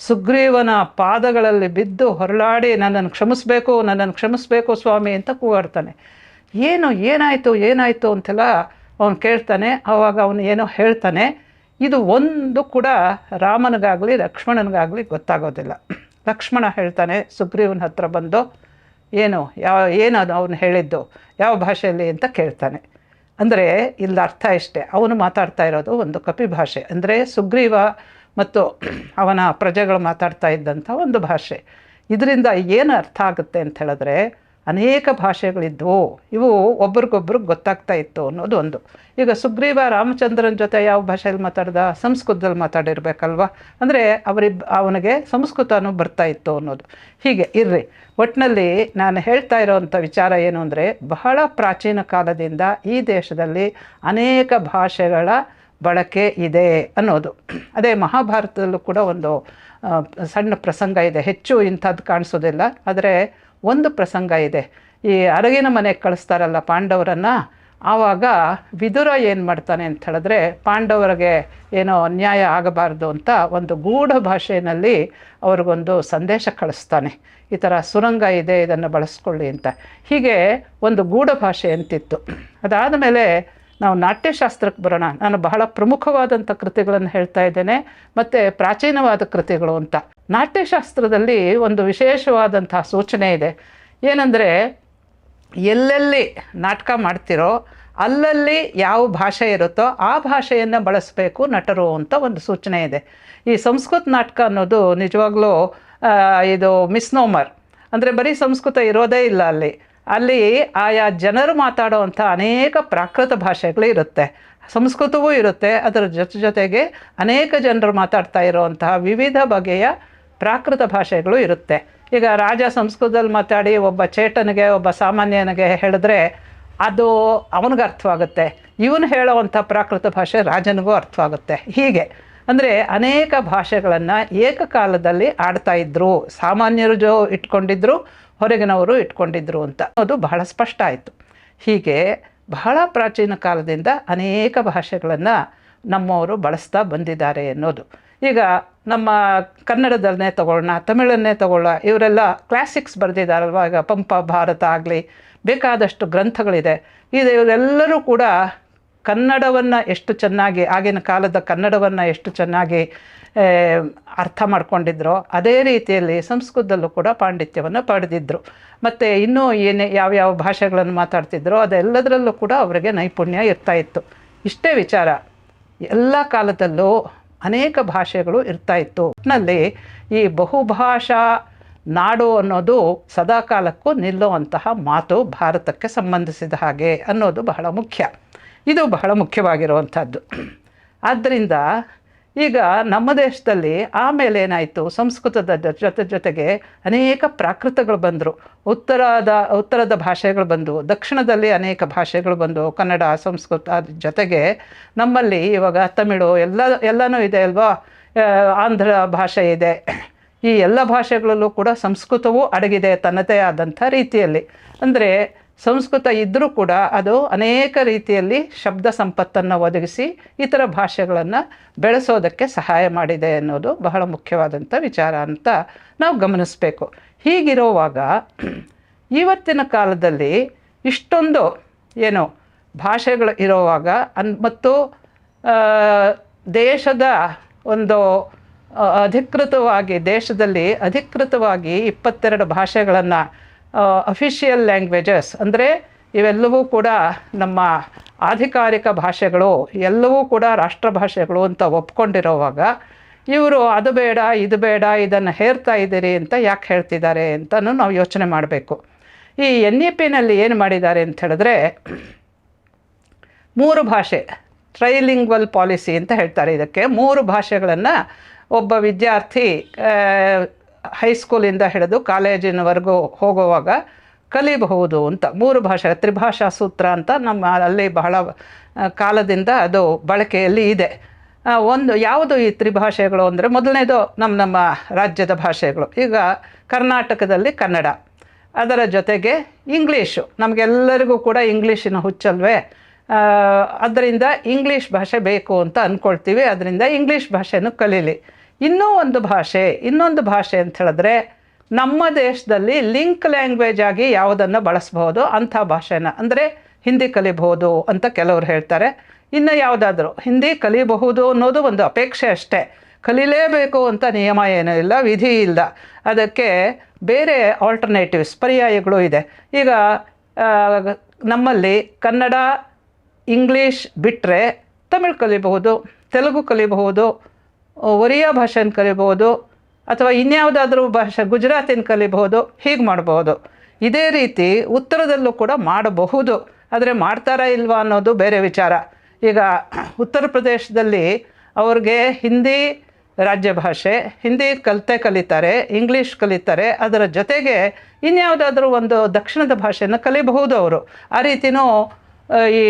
ಸುಗ್ರೀವನ ಪಾದಗಳಲ್ಲಿ ಬಿದ್ದು ಹೊರಳಾಡಿ ನನ್ನನ್ನು ಕ್ಷಮಿಸಬೇಕು ನನ್ನನ್ನು ಕ್ಷಮಿಸಬೇಕು ಸ್ವಾಮಿ ಅಂತ ಕೂಗಾಡ್ತಾನೆ. ಏನು ಏನಾಯಿತು ಏನಾಯಿತು ಅಂತೆಲ್ಲ ಅವನು ಕೇಳ್ತಾನೆ. ಆವಾಗ ಅವನು ಏನೋ ಹೇಳ್ತಾನೆ. ಇದು ಒಂದು ಕೂಡ ರಾಮನಿಗಾಗಲಿ, ಲಕ್ಷ್ಮಣನಿಗಾಗಲಿ ಗೊತ್ತಾಗೋದಿಲ್ಲ. ಲಕ್ಷ್ಮಣ ಹೇಳ್ತಾನೆ, ಸುಗ್ರೀವನ ಹತ್ರ ಬಂದು, ಏನು, ಯಾವ ಏನು ಅದು ಅವನು ಹೇಳಿದ್ದು? ಯಾವ ಭಾಷೆಯಲ್ಲಿ? ಅಂತ ಕೇಳ್ತಾನೆ. ಅಂದರೆ ಇಲ್ಲಿ ಅರ್ಥ ಇಷ್ಟೇ. ಅವನು ಮಾತಾಡ್ತಾ ಇರೋದು ಒಂದು ಕಪಿ ಭಾಷೆ. ಅಂದರೆ ಸುಗ್ರೀವ ಮತ್ತು ಅವನ ಪ್ರಜೆಗಳು ಮಾತಾಡ್ತಾ ಇದ್ದಂಥ ಒಂದು ಭಾಷೆ. ಇದರಿಂದ ಏನು ಅರ್ಥ ಆಗುತ್ತೆ ಅಂತ ಹೇಳಿದ್ರೆ ಅನೇಕ ಭಾಷೆಗಳಿದ್ವು ಇವು ಒಬ್ರಿಗೊಬ್ರಿಗೆ ಗೊತ್ತಾಗ್ತಾ ಇತ್ತು ಅನ್ನೋದು ಒಂದು. ಈಗ ಸುಗ್ರೀವ ರಾಮಚಂದ್ರನ ಜೊತೆ ಯಾವ ಭಾಷೆಯಲ್ಲಿ ಮಾತಾಡ್ದ? ಸಂಸ್ಕೃತದಲ್ಲಿ ಮಾತಾಡಿರ್ಬೇಕಲ್ವ? ಅಂದರೆ ಅವರಿಬ್, ಅವನಿಗೆ ಸಂಸ್ಕೃತನೂ ಬರ್ತಾ ಇತ್ತು ಅನ್ನೋದು. ಹೀಗೆ, ಇರ್ರಿ. ಒಟ್ಟಿನಲ್ಲಿ ನಾನು ಹೇಳ್ತಾ ಇರೋವಂಥ ವಿಚಾರ ಏನು ಅಂದರೆ, ಬಹಳ ಪ್ರಾಚೀನ ಕಾಲದಿಂದ ಈ ದೇಶದಲ್ಲಿ ಅನೇಕ ಭಾಷೆಗಳ ಬಳಕೆ ಇದೆ ಅನ್ನೋದು. ಅದೇ ಮಹಾಭಾರತದಲ್ಲೂ ಕೂಡ ಒಂದು ಸಣ್ಣ ಪ್ರಸಂಗ ಇದೆ. ಹೆಚ್ಚು ಇಂಥದ್ದು ಕಾಣಿಸೋದಿಲ್ಲ. ಆದರೆ ಒಂದು ಪ್ರಸಂಗ ಇದೆ. ಈ ಅರಗಿನ ಮನೆಗೆ ಕಳಿಸ್ತಾರಲ್ಲ ಪಾಂಡವರನ್ನು, ಆವಾಗ ವಿದುರ ಏನು ಮಾಡ್ತಾನೆ ಅಂತ ಹೇಳಿದ್ರೆ, ಪಾಂಡವರಿಗೆ ಏನೋ ಅನ್ಯಾಯ ಆಗಬಾರ್ದು ಅಂತ ಒಂದು ಗೂಢ ಭಾಷೆಯಲ್ಲಿ ಅವ್ರಿಗೊಂದು ಸಂದೇಶ ಕಳಿಸ್ತಾನೆ. ಈ ಥರ ಸುರಂಗ ಇದೆ, ಇದನ್ನು ಬಳಸ್ಕೊಳ್ಳಿ ಅಂತ. ಹೀಗೆ ಒಂದು ಗೂಢ ಭಾಷೆ ಅಂತಿತ್ತು. ಅದಾದ ಮೇಲೆ ನಾವು ನಾಟ್ಯಶಾಸ್ತ್ರಕ್ಕೆ ಬರೋಣ. ನಾನು ಬಹಳ ಪ್ರಮುಖವಾದಂಥ ಕೃತಿಗಳನ್ನು ಹೇಳ್ತಾ ಇದ್ದೇನೆ. ಮತ್ತು ಪ್ರಾಚೀನವಾದ ಕೃತಿಗಳು ಅಂತ. ನಾಟ್ಯಶಾಸ್ತ್ರದಲ್ಲಿ ಒಂದು ವಿಶೇಷವಾದಂತಹ ಸೂಚನೆ ಇದೆ. ಏನಂದರೆ, ಎಲ್ಲೆಲ್ಲಿ ನಾಟಕ ಮಾಡ್ತಿರೋ, ಅಲ್ಲಲ್ಲಿ ಯಾವ ಭಾಷೆ ಇರುತ್ತೋ ಆ ಭಾಷೆಯನ್ನು ಬಳಸಬೇಕು ನಟರು ಅಂತ ಒಂದು ಸೂಚನೆ ಇದೆ. ಈ ಸಂಸ್ಕೃತ ನಾಟಕ ಅನ್ನೋದು ನಿಜವಾಗ್ಲೂ ಇದು ಮಿಸ್ನೋಮರ್. ಅಂದರೆ ಬರೀ ಸಂಸ್ಕೃತ ಇರೋದೇ ಇಲ್ಲ ಅಲ್ಲಿ. ಅಲ್ಲಿ ಆಯಾ ಜನರು ಮಾತಾಡುವಂಥ ಅನೇಕ ಪ್ರಾಕೃತ ಭಾಷೆಗಳು ಇರುತ್ತೆ. ಸಂಸ್ಕೃತವೂ ಇರುತ್ತೆ. ಅದರ ಜೊತೆ ಜೊತೆಗೆ ಅನೇಕ ಜನರು ಮಾತಾಡ್ತಾ ಇರುವಂತಹ ವಿವಿಧ ಬಗೆಯ ಪ್ರಾಕೃತ ಭಾಷೆಗಳು ಇರುತ್ತೆ. ಈಗ ರಾಜ ಸಂಸ್ಕೃತದಲ್ಲಿ ಮಾತಾಡಿ ಒಬ್ಬ ಚೇಟನಿಗೆ ಒಬ್ಬ ಸಾಮಾನ್ಯನಿಗೆ ಹೇಳಿದ್ರೆ ಅದು ಅವನಿಗೆ ಅರ್ಥವಾಗುತ್ತೆ. ಇವನು ಹೇಳೋವಂಥ ಪ್ರಾಕೃತ ಭಾಷೆ ರಾಜನಿಗೂ ಅರ್ಥವಾಗುತ್ತೆ. ಹೀಗೆ ಅಂದರೆ ಅನೇಕ ಭಾಷೆಗಳನ್ನು ಏಕಕಾಲದಲ್ಲಿ ಆಡ್ತಾ ಇದ್ದರು ಸಾಮಾನ್ಯರು ಜೋ ಇಟ್ಕೊಂಡಿದ್ರು ಹೊರಗಿನವರು ಇಟ್ಕೊಂಡಿದ್ರು ಅಂತ. ಅದು ಬಹಳ ಸ್ಪಷ್ಟ ಆಯಿತು. ಹೀಗೆ ಬಹಳ ಪ್ರಾಚೀನ ಕಾಲದಿಂದ ಅನೇಕ ಭಾಷೆಗಳನ್ನು ನಮ್ಮವರು ಬಳಸ್ತಾ ಬಂದಿದ್ದಾರೆ ಅನ್ನೋದು. ಈಗ ನಮ್ಮ ಕನ್ನಡದಲ್ಲೇ ತಗೊಳ್ಳೋಣ, ತಮಿಳನ್ನೇ ತಗೊಳ್ಳೋಣ, ಇವರೆಲ್ಲ ಕ್ಲಾಸಿಕ್ಸ್ ಬರೆದಿದ್ದಾರಲ್ವ ಈಗ ಪಂಪ ಭಾರತ ಆಗಲಿ, ಬೇಕಾದಷ್ಟು ಗ್ರಂಥಗಳಿದೆ. ಇದು ಇವರೆಲ್ಲರೂ ಕೂಡ ಕನ್ನಡವನ್ನು ಎಷ್ಟು ಚೆನ್ನಾಗಿ, ಆಗಿನ ಕಾಲದ ಕನ್ನಡವನ್ನು ಎಷ್ಟು ಚೆನ್ನಾಗಿ ಅರ್ಥ ಮಾಡ್ಕೊಂಡಿದ್ರು. ಅದೇ ರೀತಿಯಲ್ಲಿ ಸಂಸ್ಕೃತದಲ್ಲೂ ಕೂಡ ಪಾಂಡಿತ್ಯವನ್ನು ಪಡೆದಿದ್ದರು ಮತ್ತು ಇನ್ನೂ ಏನೇ, ಯಾವ್ಯಾವ ಭಾಷೆಗಳನ್ನು ಮಾತಾಡ್ತಿದ್ರೋ ಅದೆಲ್ಲದರಲ್ಲೂ ಕೂಡ ಅವರಿಗೆ ನೈಪುಣ್ಯ ಇರ್ತಾ ಇತ್ತು. ಇಷ್ಟೇ ವಿಚಾರ. ಎಲ್ಲ ಕಾಲದಲ್ಲೂ ಅನೇಕ ಭಾಷೆಗಳು ಇರ್ತಾ ಇತ್ತು. ಒಟ್ಟಿನಲ್ಲಿ ಈ ಬಹುಭಾಷಾ ನಾಡು ಅನ್ನೋದು ಸದಾಕಾಲಕ್ಕೂ ನಿಲ್ಲುವಂತಹ ಮಾತು ಭಾರತಕ್ಕೆ ಸಂಬಂಧಿಸಿದ ಹಾಗೆ ಅನ್ನೋದು ಬಹಳ ಮುಖ್ಯ. ಇದು ಬಹಳ ಮುಖ್ಯವಾಗಿರುವಂಥದ್ದು. ಆದ್ದರಿಂದ ಈಗ ನಮ್ಮ ದೇಶದಲ್ಲಿ ಆಮೇಲೆ ಏನಾಯಿತು? ಸಂಸ್ಕೃತದ ಜೊತೆ, ಜೊತೆಗೆ ಅನೇಕ ಪ್ರಾಕೃತಗಳು ಬಂದರು. ಉತ್ತರದ ಉತ್ತರದ ಭಾಷೆಗಳು ಬಂದವು. ದಕ್ಷಿಣದಲ್ಲಿ ಅನೇಕ ಭಾಷೆಗಳು ಬಂದವು. ಕನ್ನಡ, ಸಂಸ್ಕೃತ ಜೊತೆಗೆ ನಮ್ಮಲ್ಲಿ ಇವಾಗ ತಮಿಳು ಎಲ್ಲ, ಎಲ್ಲನೂ ಇದೆ ಅಲ್ವಾ? ಆಂಧ್ರ ಭಾಷೆ ಇದೆ. ಈ ಎಲ್ಲ ಭಾಷೆಗಳಲ್ಲೂ ಕೂಡ ಸಂಸ್ಕೃತವೂ ಅಡಗಿದೆ ತನ್ನದೇ ಆದಂಥ ರೀತಿಯಲ್ಲಿ. ಅಂದರೆ ಸಂಸ್ಕೃತ ಇದ್ದರೂ ಕೂಡ ಅದು ಅನೇಕ ರೀತಿಯಲ್ಲಿ ಶಬ್ದ ಸಂಪತ್ತನ್ನು ಒದಗಿಸಿ ಇತರ ಭಾಷೆಗಳನ್ನು ಬೆಳೆಸೋದಕ್ಕೆ ಸಹಾಯ ಮಾಡಿದೆ ಅನ್ನೋದು ಬಹಳ ಮುಖ್ಯವಾದಂಥ ವಿಚಾರ ಅಂತ ನಾವು ಗಮನಿಸಬೇಕು. ಹೀಗಿರುವಾಗ ಇವತ್ತಿನ ಕಾಲದಲ್ಲಿ ಇಷ್ಟೊಂದು ಏನು ಭಾಷೆಗಳು ಇರುವಾಗ ಅನ್ ಮತ್ತು ದೇಶದ ಒಂದು ಅಧಿಕೃತವಾಗಿ, ದೇಶದಲ್ಲಿ ಅಧಿಕೃತವಾಗಿ ಇಪ್ಪತ್ತೆರಡು ಭಾಷೆಗಳನ್ನು ಅಫಿಷಿಯಲ್ ಲ್ಯಾಂಗ್ವೇಜಸ್ ಅಂದರೆ ಇವೆಲ್ಲವೂ ಕೂಡ ನಮ್ಮ ಆಧಿಕಾರಿಕ ಭಾಷೆಗಳು, ಎಲ್ಲವೂ ಕೂಡ ರಾಷ್ಟ್ರ ಭಾಷೆಗಳು ಅಂತ ಒಪ್ಕೊಂಡಿರೋವಾಗ, ಇವರು ಅದು ಬೇಡ, ಇದು ಬೇಡ, ಇದನ್ನು ಹೇರ್ತಾ ಇದ್ದೀರಿ ಅಂತ ಯಾಕೆ ಹೇಳ್ತಿದ್ದಾರೆ ಅಂತಲೂ ನಾವು ಯೋಚನೆ ಮಾಡಬೇಕು. ಈ ಎನ್ ಇ ಪಿನಲ್ಲಿ ಏನು ಮಾಡಿದ್ದಾರೆ ಅಂತ ಹೇಳಿದ್ರೆ, ಮೂರು ಭಾಷೆ ಟ್ರೈಲಿಂಗ್ವಲ್ ಪಾಲಿಸಿ ಅಂತ ಹೇಳ್ತಾರೆ ಇದಕ್ಕೆ. ಮೂರು ಭಾಷೆಗಳನ್ನು ಒಬ್ಬ ವಿದ್ಯಾರ್ಥಿ ಹೈಸ್ಕೂಲಿಂದ ಹಿಡಿದು ಕಾಲೇಜಿನವರೆಗೂ ಹೋಗುವಾಗ ಕಲಿಬಹುದು ಅಂತ. ಮೂರು ಭಾಷೆ, ತ್ರಿಭಾಷಾ ಸೂತ್ರ ಅಂತ ನಮ್ಮ ಅಲ್ಲಿ ಬಹಳ ಕಾಲದಿಂದ ಅದು ಬಳಕೆಯಲ್ಲಿ ಇದೆ. ಒಂದು ಯಾವುದು ಈ ತ್ರಿಭಾಷೆಗಳು ಅಂದರೆ ಮೊದಲನೇದು ನಮ್ಮ ನಮ್ಮ ರಾಜ್ಯದ ಭಾಷೆಗಳು. ಈಗ ಕರ್ನಾಟಕದಲ್ಲಿ ಕನ್ನಡ. ಅದರ ಜೊತೆಗೆ ಇಂಗ್ಲೀಷು. ನಮಗೆಲ್ಲರಿಗೂ ಕೂಡ ಇಂಗ್ಲೀಷಿನ ಹುಚ್ಚಲ್ವೇ. ಅದರಿಂದ ಇಂಗ್ಲೀಷ್ ಭಾಷೆ ಬೇಕು ಅಂತ ಅಂದ್ಕೊಳ್ತೀವಿ ಅದರಿಂದ ಇಂಗ್ಲೀಷ್ ಭಾಷೆನೂ ಕಲೀಲಿ. ಇನ್ನೂ ಒಂದು ಭಾಷೆ, ಇನ್ನೊಂದು ಭಾಷೆ ಅಂತ ಹೇಳಿದ್ರೆ ನಮ್ಮ ದೇಶದಲ್ಲಿ ಲಿಂಕ್ ಲ್ಯಾಂಗ್ವೇಜ್ ಆಗಿ ಯಾವುದನ್ನು ಬಳಸ್ಬೋದು ಅಂಥ ಭಾಷೆನ. ಅಂದರೆ ಹಿಂದಿ ಕಲಿಬಹುದು ಅಂತ ಕೆಲವರು ಹೇಳ್ತಾರೆ. ಇನ್ನು ಯಾವುದಾದ್ರೂ ಹಿಂದಿ ಕಲಿಬಹುದು ಅನ್ನೋದು ಒಂದು ಅಪೇಕ್ಷೆ ಅಷ್ಟೇ. ಕಲೀಲೇಬೇಕು ಅಂತ ನಿಯಮ ಏನೂ ಇಲ್ಲ, ವಿಧಿ ಇಲ್ಲ. ಅದಕ್ಕೆ ಬೇರೆ ಆಲ್ಟರ್ನೇಟಿವ್ಸ್ ಪರ್ಯಾಯಗಳು ಇದೆ. ಈಗ ನಮ್ಮಲ್ಲಿ ಕನ್ನಡ, ಇಂಗ್ಲೀಷ್ ಬಿಟ್ಟರೆ ತಮಿಳ್ ಕಲಿಬಹುದು, ತೆಲುಗು ಕಲಿಬಹುದು ಒರಿಯಾ ಭಾಷೆನ ಕಲಿಬಹುದು ಅಥವಾ ಇನ್ಯಾವುದಾದ್ರೂ ಭಾಷೆ ಗುಜರಾತಿನ ಕಲಿಬಹುದು ಹೀಗೆ ಮಾಡಬಹುದು. ಇದೇ ರೀತಿ ಉತ್ತರದಲ್ಲೂ ಕೂಡ ಮಾಡಬಹುದು. ಆದರೆ ಮಾಡ್ತಾರಾ ಇಲ್ವಾ ಅನ್ನೋದು ಬೇರೆ ವಿಚಾರ. ಈಗ ಉತ್ತರ ಪ್ರದೇಶದಲ್ಲಿ ಅವ್ರಿಗೆ ಹಿಂದಿ ರಾಜ್ಯ ಭಾಷೆ ಹಿಂದಿ ಕಲಿತೆ ಕಲಿತಾರೆ ಇಂಗ್ಲೀಷ್ ಕಲಿತಾರೆ ಅದರ ಜೊತೆಗೆ ಇನ್ಯಾವುದಾದ್ರೂ ಒಂದು ದಕ್ಷಿಣದ ಭಾಷೆಯನ್ನು ಕಲಿಬಹುದು ಅವರು. ಆ ರೀತಿನೂ ಆ, ಈ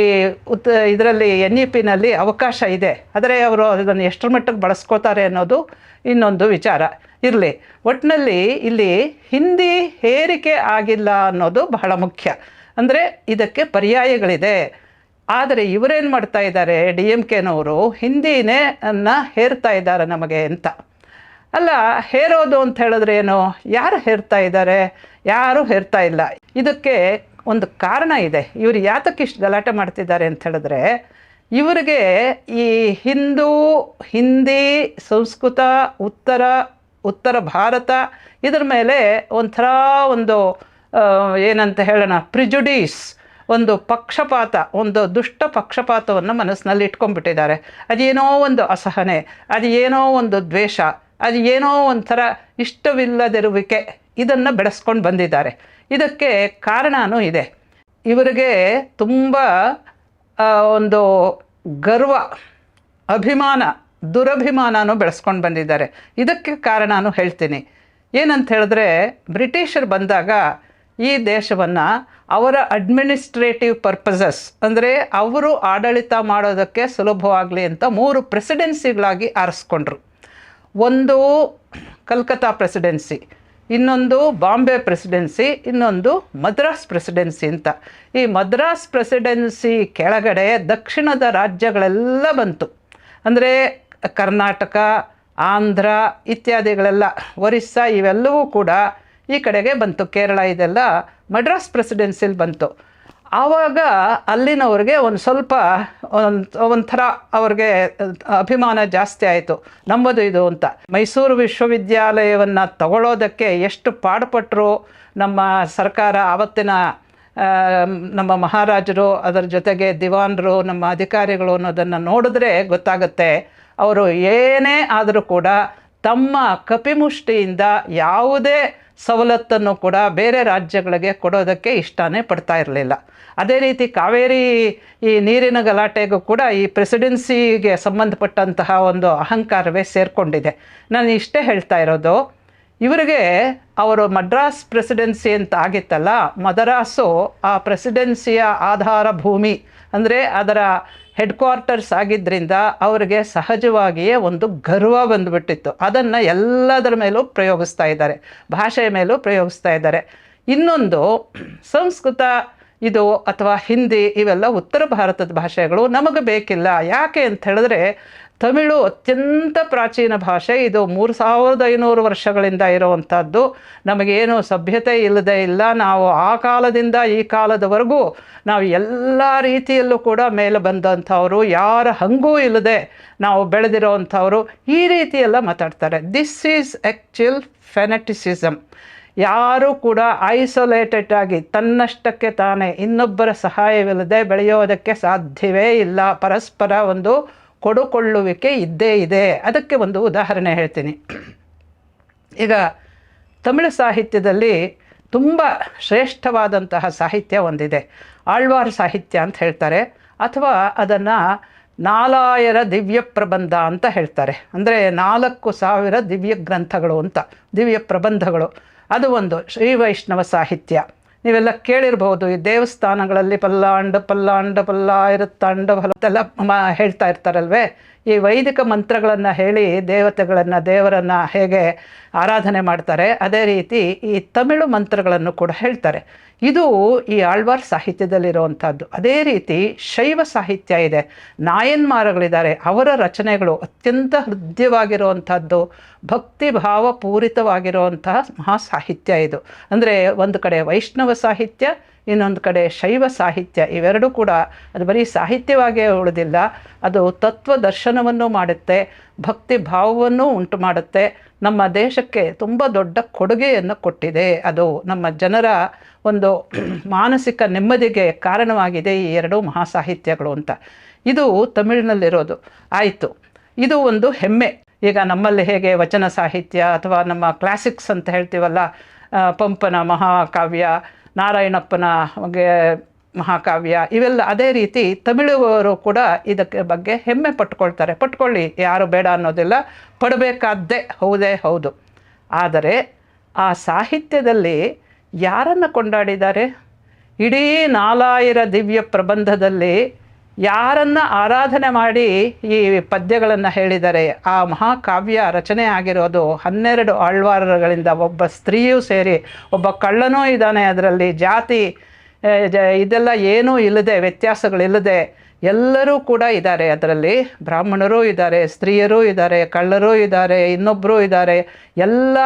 ಉತ್, ಇದರಲ್ಲಿ ಎನ್ ಇ ಪಿನಲ್ಲಿ ಅವಕಾಶ ಇದೆ. ಆದರೆ ಅವರು ಅದನ್ನು ಎಷ್ಟರ ಮಟ್ಟಿಗೆ ಬಳಸ್ಕೋತಾರೆ ಅನ್ನೋದು ಇನ್ನೊಂದು ವಿಚಾರ. ಇರಲಿ ಒಟ್ಟಿನಲ್ಲಿ ಇಲ್ಲಿ ಹಿಂದಿ ಹೇರಿಕೆ ಆಗಿಲ್ಲ ಅನ್ನೋದು ಬಹಳ ಮುಖ್ಯ. ಅಂದರೆ ಇದಕ್ಕೆ ಪರ್ಯಾಯಗಳಿದೆ. ಆದರೆ ಇವರೇನು ಮಾಡ್ತಾ ಇದ್ದಾರೆ, ಡಿ ಎಂ ಕೆನವರು ಹಿಂದಿನೇ ಅನ್ನ ಹೇರ್ತಾ ಇದ್ದಾರೆ ನಮಗೆ ಅಂತ. ಅಲ್ಲ, ಹೇರೋದು ಅಂತ ಹೇಳಿದ್ರೆ ಏನು? ಯಾರು ಹೇರ್ತಾ ಇದ್ದಾರೆ? ಯಾರು ಹೇರ್ತಾ ಇಲ್ಲ. ಇದಕ್ಕೆ ಒಂದು ಕಾರಣ ಇದೆ. ಇವರು ಯಾತಕ್ಕೆ ಇಷ್ಟು ಗಲಾಟೆ ಮಾಡ್ತಿದ್ದಾರೆ ಅಂತ ಹೇಳಿದ್ರೆ, ಇವರಿಗೆ ಈ ಹಿಂದೂ, ಹಿಂದಿ, ಸಂಸ್ಕೃತ, ಉತ್ತರ ಉತ್ತರ ಭಾರತ ಇದ್ರ ಮೇಲೆ ಒಂಥರ ಒಂದು ಏನಂತ ಹೇಳೋಣ ಪ್ರಿಜುಡೀಸ್ ಒಂದು ಪಕ್ಷಪಾತ, ಒಂದು ದುಷ್ಟ ಪಕ್ಷಪಾತವನ್ನು ಮನಸ್ಸಿನಲ್ಲಿ ಇಟ್ಕೊಂಡ್ಬಿಟ್ಟಿದ್ದಾರೆ. ಅದೇನೋ ಒಂದು ಅಸಹನೆ ಅದು ಏನೋ ಒಂದು ದ್ವೇಷ ಅದು ಏನೋ ಒಂಥರ ಇಷ್ಟವಿಲ್ಲದಿರುವಿಕೆ ಇದನ್ನು ಬೆಳೆಸ್ಕೊಂಡು ಬಂದಿದ್ದಾರೆ. ಇದಕ್ಕೆ ಕಾರಣವೂ ಇದೆ. ಇವರಿಗೆ ತುಂಬ ಒಂದು ಗರ್ವ, ಅಭಿಮಾನ, ದುರಭಿಮಾನನೂ ಬೆಳೆಸ್ಕೊಂಡು ಬಂದಿದ್ದಾರೆ. ಇದಕ್ಕೆ ಕಾರಣನೂ ಹೇಳ್ತೀನಿ. ಏನಂತ ಹೇಳಿದ್ರೆ, ಬ್ರಿಟಿಷರು ಬಂದಾಗ ಈ ದೇಶವನ್ನು ಅವರ ಅಡ್ಮಿನಿಸ್ಟ್ರೇಟಿವ್ ಪರ್ಪಸಸ್ ಅಂದರೆ ಅವರು ಆಡಳಿತ ಮಾಡೋದಕ್ಕೆ ಸುಲಭವಾಗಲಿ ಅಂತ ಮೂರು ಪ್ರೆಸಿಡೆನ್ಸಿಗಳಾಗಿ ಆರಿಸ್ಕೊಂಡ್ರು. ಒಂದು ಕಲ್ಕತ್ತಾ ಪ್ರೆಸಿಡೆನ್ಸಿ, ಇನ್ನೊಂದು ಬಾಂಬೆ ಪ್ರೆಸಿಡೆನ್ಸಿ, ಇನ್ನೊಂದು ಮದ್ರಾಸ್ ಪ್ರೆಸಿಡೆನ್ಸಿ ಅಂತ. ಈ ಮದ್ರಾಸ್ ಪ್ರೆಸಿಡೆನ್ಸಿ ಕೆಳಗಡೆ ದಕ್ಷಿಣದ ರಾಜ್ಯಗಳೆಲ್ಲ ಬಂತು. ಅಂದರೆ ಕರ್ನಾಟಕ, ಆಂಧ್ರ ಇತ್ಯಾದಿಗಳೆಲ್ಲ, ಒರಿಸ್ಸಾ ಇವೆಲ್ಲವೂ ಕೂಡ ಈ ಕಡೆಗೆ ಬಂತು. ಕೇರಳ ಇದೆಲ್ಲ ಮಡ್ರಾಸ್ ಪ್ರೆಸಿಡೆನ್ಸಿಲಿ ಬಂತು. ಆವಾಗ ಅಲ್ಲಿನವ್ರಿಗೆ ಒಂದು ಸ್ವಲ್ಪ ಒಂದು, ಒಂಥರ ಅವ್ರಿಗೆ ಅಭಿಮಾನ ಜಾಸ್ತಿ ಆಯಿತು. ನಂಬೋದು ಇದು ಅಂತ. ಮೈಸೂರು ವಿಶ್ವವಿದ್ಯಾಲಯವನ್ನು ತಗೊಳ್ಳೋದಕ್ಕೆ ಎಷ್ಟು ಪಾಡುಪಟ್ಟರು ನಮ್ಮ ಸರ್ಕಾರ ಆವತ್ತಿನ ನಮ್ಮ ಮಹಾರಾಜರು, ಅದರ ಜೊತೆಗೆ ದಿವಾನರು, ನಮ್ಮ ಅಧಿಕಾರಿಗಳು ಅನ್ನೋದನ್ನು ನೋಡಿದ್ರೆ ಗೊತ್ತಾಗುತ್ತೆ. ಅವರು ಏನೇ ಆದರೂ ಕೂಡ ತಮ್ಮ ಕಪಿಮುಷ್ಟಿಯಿಂದ ಯಾವುದೇ ಸವಲತ್ತನ್ನು ಕೂಡ ಬೇರೆ ರಾಜ್ಯಗಳಿಗೆ ಕೊಡೋದಕ್ಕೆ ಇಷ್ಟನೇ ಪಡ್ತಾ ಇರಲಿಲ್ಲ. ಅದೇ ರೀತಿ ಕಾವೇರಿ ಈ ನೀರಿನ ಗಲಾಟೆಗೂ ಕೂಡ ಈ ಪ್ರೆಸಿಡೆನ್ಸಿಗೆ ಸಂಬಂಧಪಟ್ಟಂತಹ ಒಂದು ಅಹಂಕಾರವೇ ಸೇರಿಕೊಂಡಿದೆ. ನಾನು ಇಷ್ಟೇ ಹೇಳ್ತಾ ಇರೋದು, ಇವರಿಗೆ ಅವರು ಮದ್ರಾಸ್ ಪ್ರೆಸಿಡೆನ್ಸಿ ಅಂತ ಆಗಿತ್ತಲ್ಲ, ಮದರಾಸು ಆ ಪ್ರೆಸಿಡೆನ್ಸಿಯ ಆಧಾರ ಭೂಮಿ, ಅಂದರೆ ಅದರ ಹೆಡ್ ಕ್ವಾರ್ಟರ್ಸ್ ಆಗಿದ್ದರಿಂದ ಅವರಿಗೆ ಸಹಜವಾಗಿಯೇ ಒಂದು ಗರ್ವ ಬಂದುಬಿಟ್ಟಿತ್ತು. ಅದನ್ನು ಎಲ್ಲದರ ಮೇಲೂ ಪ್ರಯೋಗಿಸ್ತಾ ಇದ್ದಾರೆ. ಭಾಷೆಯ ಮೇಲೂ ಪ್ರಯೋಗಿಸ್ತಾ ಇದ್ದಾರೆ. ಇನ್ನೊಂದು ಸಂಸ್ಕೃತ, ಇದು ಅಥವಾ ಹಿಂದಿ, ಇವೆಲ್ಲ ಉತ್ತರ ಭಾರತದ ಭಾಷೆಗಳು ನಮಗೆ ಬೇಕಿಲ್ಲ. ಯಾಕೆ ಅಂತ ಹೇಳಿದ್ರೆ ತಮಿಳು ಅತ್ಯಂತ ಪ್ರಾಚೀನ ಭಾಷೆ. ಇದು ಮೂರು ಸಾವಿರದ ಐನೂರು ವರ್ಷಗಳಿಂದ ಇರುವಂಥದ್ದು ನಮಗೇನು ಸಭ್ಯತೆ ಇಲ್ಲದೆ ಇಲ್ಲ. ನಾವು ಆ ಕಾಲದಿಂದ ಈ ಕಾಲದವರೆಗೂ ನಾವು ಎಲ್ಲ ರೀತಿಯಲ್ಲೂ ಕೂಡ ಮೇಲೆ ಬಂದಂಥವರು. ಯಾರ ಹಂಗೂ ಇಲ್ಲದೆ ನಾವು ಬೆಳೆದಿರೋವಂಥವರು. ಈ ರೀತಿಯೆಲ್ಲ ಮಾತಾಡ್ತಾರೆ. ದಿಸ್ ಈಸ್ ಆ್ಯಕ್ಚುಲ್ ಫೆನೆಟಿಸಿಸಮ್ ಯಾರೂ ಕೂಡ ಐಸೋಲೇಟೆಡ್ ಆಗಿ ತನ್ನಷ್ಟಕ್ಕೆ ತಾನೇ ಇನ್ನೊಬ್ಬರ ಸಹಾಯವಿಲ್ಲದೆ ಬೆಳೆಯೋದಕ್ಕೆ ಸಾಧ್ಯವೇ ಇಲ್ಲ. ಪರಸ್ಪರ ಒಂದು ಕೊಡುಕೊಳ್ಳುವಿಕೆ ಇದ್ದೇ ಇದೆ. ಅದಕ್ಕೆ ಒಂದು ಉದಾಹರಣೆ ಹೇಳ್ತೀನಿ. ಈಗ ತಮಿಳು ಸಾಹಿತ್ಯದಲ್ಲಿ ತುಂಬ ಶ್ರೇಷ್ಠವಾದಂತಹ ಸಾಹಿತ್ಯ ಒಂದಿದೆ. ಆಳ್ವಾರ್ ಸಾಹಿತ್ಯ ಅಂತ ಹೇಳ್ತಾರೆ. ಅಥವಾ ಅದನ್ನು ನಾಲಾಯರ ದಿವ್ಯ ಪ್ರಬಂಧ ಅಂತ ಹೇಳ್ತಾರೆ. ಅಂದರೆ ನಾಲ್ಕು ಸಾವಿರ ದಿವ್ಯ ಗ್ರಂಥಗಳು ಅಂತ. ದಿವ್ಯ ಪ್ರಬಂಧಗಳು. ಅದು ಒಂದು ಶ್ರೀ ವೈಷ್ಣವ ಸಾಹಿತ್ಯ. ನೀವೆಲ್ಲ ಕೇಳಿರ್ಬೋದು ಈ ದೇವಸ್ಥಾನಗಳಲ್ಲಿ ಪಲ್ಲಾಂಡ ಪಲ್ಲಾಂಡ ಪಲ್ಲಾಯಿರುತ್ತಾಂಡ ಫಲತ್ತೆಲ್ಲ ಮಾ ಹೇಳ್ತಾ ಇರ್ತಾರಲ್ವೇ? ಈ ವೈದಿಕ ಮಂತ್ರಗಳನ್ನು ಹೇಳಿ ದೇವತೆಗಳನ್ನು, ದೇವರನ್ನು ಹೇಗೆ ಆರಾಧನೆ ಮಾಡ್ತಾರೆ, ಅದೇ ರೀತಿ ಈ ತಮಿಳು ಮಂತ್ರಗಳನ್ನು ಕೂಡ ಹೇಳ್ತಾರೆ. ಇದು ಈ ಆಳ್ವಾರ್ ಸಾಹಿತ್ಯದಲ್ಲಿರುವಂಥದ್ದು. ಅದೇ ರೀತಿ ಶೈವ ಸಾಹಿತ್ಯ ಇದೆ. ನಾಯನ್ಮಾರಗಳಿದ್ದಾರೆ. ಅವರ ರಚನೆಗಳು ಅತ್ಯಂತ ಹೃದಯವಾಗಿರುವಂಥದ್ದು, ಭಕ್ತಿ ಭಾವ ಮಹಾ ಸಾಹಿತ್ಯ ಇದು. ಅಂದರೆ ಒಂದು ಕಡೆ ವೈಷ್ಣವ ಸಾಹಿತ್ಯ ಇನ್ನೊಂದು ಕಡೆ ಶೈವ ಸಾಹಿತ್ಯ, ಇವೆರಡೂ ಕೂಡ ಅದು ಬರೀ ಸಾಹಿತ್ಯವಾಗೇ ಉಳಿದಿಲ್ಲ, ಅದು ತತ್ವ ದರ್ಶನವನ್ನು ಮಾಡುತ್ತೆ, ಭಕ್ತಿ ಭಾವವನ್ನು ಉಂಟು ಮಾಡುತ್ತೆ, ನಮ್ಮ ದೇಶಕ್ಕೆ ತುಂಬ ದೊಡ್ಡ ಕೊಡುಗೆಯನ್ನು ಕೊಟ್ಟಿದೆ. ಅದು ನಮ್ಮ ಜನರ ಒಂದು ಮಾನಸಿಕ ನೆಮ್ಮದಿಗೆ ಕಾರಣವಾಗಿದೆ ಈ ಎರಡು ಮಹಾಸಾಹಿತ್ಯಗಳು ಅಂತ. ಇದು ತಮಿಳಿನಲ್ಲಿರೋದು. ಆಯಿತು. ಇದು ಒಂದು ಹೆಮ್ಮೆ. ಈಗ ನಮ್ಮಲ್ಲಿ ಹೇಗೆ ವಚನ ಸಾಹಿತ್ಯ ಅಥವಾ ನಮ್ಮ ಕ್ಲಾಸಿಕ್ಸ್ ಅಂತ ಹೇಳ್ತೀವಲ್ಲ ಪಂಪನ ಮಹಾಕಾವ್ಯ ನಾರಾಯಣಪ್ಪನ ಗೆ ಮಹಾಕಾವ್ಯ ಇವೆಲ್ಲ ಅದೇ ರೀತಿ ತಮಿಳುವರು ಕೂಡ ಇದಕ್ಕೆ ಬಗ್ಗೆ ಹೆಮ್ಮೆ ಪಟ್ಕೊಳ್ತಾರೆ. ಪಟ್ಕೊಳ್ಳಿ, ಯಾರು ಬೇಡ ಅನ್ನೋದಿಲ್ಲ. ಪಡಬೇಕಾದ್ದೇ ಹೌದೇ ಹೌದು. ಆದರೆ ಆ ಸಾಹಿತ್ಯದಲ್ಲಿ ಯಾರನ್ನು ಕೊಂಡಾಡಿದ್ದಾರೆ? ಇಡೀ ನಾಲಾಯಿರ ದಿವ್ಯ ಪ್ರಬಂಧದಲ್ಲಿ ಯಾರನ್ನ ಆರಾಧನೆ ಮಾಡಿ ಈ ಪದ್ಯಗಳನ್ನು ಹೇಳಿದ್ದಾರೆ ಆ ಮಹಾಕಾವ್ಯ ರಚನೆ ಆಗಿರೋದು ಹನ್ನೆರಡು ಆಳ್ವಾರಗಳಿಂದ ಒಬ್ಬ ಸ್ತ್ರೀಯೂ ಸೇರಿ ಒಬ್ಬ ಕಳ್ಳನೂ ಇದ್ದಾನೆ ಅದರಲ್ಲಿ. ಜಾತಿ ಜ- ಇದೆಲ್ಲ ಏನೂ ಇಲ್ಲದೆ, ವ್ಯತ್ಯಾಸಗಳಿಲ್ಲದೆ ಎಲ್ಲರೂ ಕೂಡ ಇದ್ದಾರೆ ಅದರಲ್ಲಿ. ಬ್ರಾಹ್ಮಣರೂ ಇದ್ದಾರೆ, ಸ್ತ್ರೀಯರೂ ಇದ್ದಾರೆ, ಕಳ್ಳರೂ ಇದ್ದಾರೆ ಇನ್ನೊಬ್ಬರೂ ಇದ್ದಾರೆ. ಎಲ್ಲ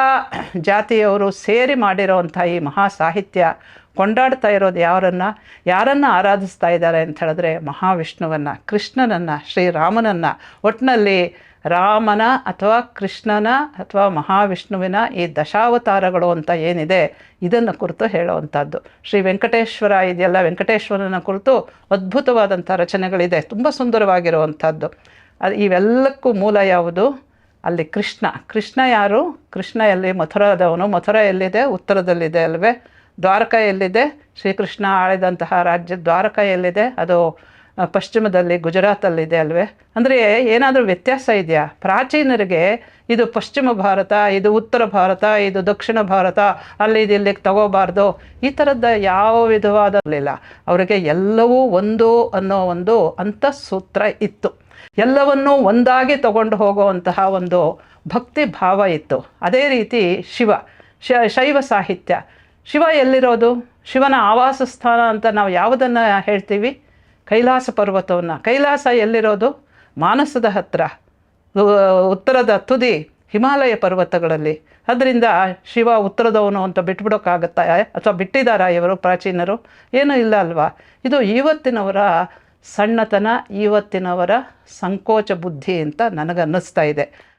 ಜಾತಿಯವರು ಸೇರಿ ಮಾಡಿರೋವಂಥ ಈ ಮಹಾ ಸಾಹಿತ್ಯ ಕೊಂಡಾಡ್ತಾ ಇರೋದು ಯಾರನ್ನು ಯಾರನ್ನು ಆರಾಧಿಸ್ತಾ ಇದ್ದಾರೆ ಅಂತ ಹೇಳಿದ್ರೆ ಮಹಾವಿಷ್ಣುವನ್ನು, ಕೃಷ್ಣನನ್ನು, ಶ್ರೀರಾಮನನ್ನು. ಒಟ್ಟಿನಲ್ಲಿ ರಾಮನ ಅಥವಾ ಕೃಷ್ಣನ ಅಥವಾ ಮಹಾವಿಷ್ಣುವಿನ ಈ ದಶಾವತಾರಗಳು ಅಂತ ಏನಿದೆ, ಇದನ್ನು ಕುರಿತು ಹೇಳುವಂಥದ್ದು. ಶ್ರೀ ವೆಂಕಟೇಶ್ವರ ಇದೆಯಲ್ಲ, ವೆಂಕಟೇಶ್ವರನ ಕುರಿತು ಅದ್ಭುತವಾದಂಥ ರಚನೆಗಳಿದೆ, ತುಂಬ ಸುಂದರವಾಗಿರುವಂಥದ್ದು. ಅದು ಇವೆಲ್ಲಕ್ಕೂ ಮೂಲ ಯಾವುದು? ಅಲ್ಲಿ ಕೃಷ್ಣ. ಕೃಷ್ಣ ಯಾರು? ಕೃಷ್ಣ ಎಲ್ಲಿ ಮಥುರಾದವನು? ಮಥುರಾ ಎಲ್ಲಿದೆ? ಉತ್ತರದಲ್ಲಿದೆ ಅಲ್ವೇ? ದ್ವಾರಕ ಎಲ್ಲಿದೆ ಶ್ರೀಕೃಷ್ಣ ಆಳಿದಂತಹ ರಾಜ್ಯ ದ್ವಾರಕ ಎಲ್ಲಿದೆ ಅದು ಪಶ್ಚಿಮದಲ್ಲಿ ಗುಜರಾತಲ್ಲಿದೆ ಅಲ್ವೇ. ಅಂದರೆ ಏನಾದರೂ ವ್ಯತ್ಯಾಸ ಇದೆಯಾ? ಪ್ರಾಚೀನರಿಗೆ ಇದು ಪಶ್ಚಿಮ ಭಾರತ, ಇದು ಉತ್ತರ ಭಾರತ, ಇದು ದಕ್ಷಿಣ ಭಾರತ, ಅಲ್ಲಿ ಇಲ್ಲಿಗೆ ತಗೋಬಾರ್ದು. ಈ ಥರದ ಯಾವ ವಿಧವಾದಲ್ಲಿಲ್ಲ. ಅವರಿಗೆ ಎಲ್ಲವೂ ಒಂದು ಅನ್ನೋ ಒಂದು ಅಂತಃಸೂತ್ರ ಇತ್ತು. ಎಲ್ಲವನ್ನೂ ಒಂದಾಗಿ ತಗೊಂಡು ಹೋಗುವಂತಹ ಒಂದು ಭಕ್ತಿ ಭಾವ ಇತ್ತು. ಅದೇ ರೀತಿ ಶಿವ ಶೈವ ಸಾಹಿತ್ಯ. ಶಿವ ಎಲ್ಲಿರೋದು? ಶಿವನ ಆವಾಸ ಸ್ಥಾನ ಅಂತ ನಾವು ಯಾವುದನ್ನು ಹೇಳ್ತೀವಿ? ಕೈಲಾಸ ಪರ್ವತವನ್ನು. ಕೈಲಾಸ ಎಲ್ಲಿರೋದು? ಮಾನಸದ ಹತ್ರ. ಉತ್ತರದ ತುದಿ ಹಿಮಾಲಯ ಪರ್ವತಗಳಲ್ಲಿ. ಅದರಿಂದ ಶಿವ ಉತ್ತರದವನು ಅಂತ ಬಿಟ್ಬಿಡೋಕ್ಕಾಗತ್ತಾ? ಅಥವಾ ಬಿಟ್ಟಿದ್ದಾರಾ ಇವರು ಪ್ರಾಚೀನರು? ಏನೂ ಇಲ್ಲ ಅಲ್ವಾ? ಇದು ಇವತ್ತಿನವರ ಸಣ್ಣತನ ಇವತ್ತಿನವರ ಸಂಕೋಚ ಬುದ್ಧಿ ಅಂತ ನನಗನ್ನಿಸ್ತಾ ಇದೆ.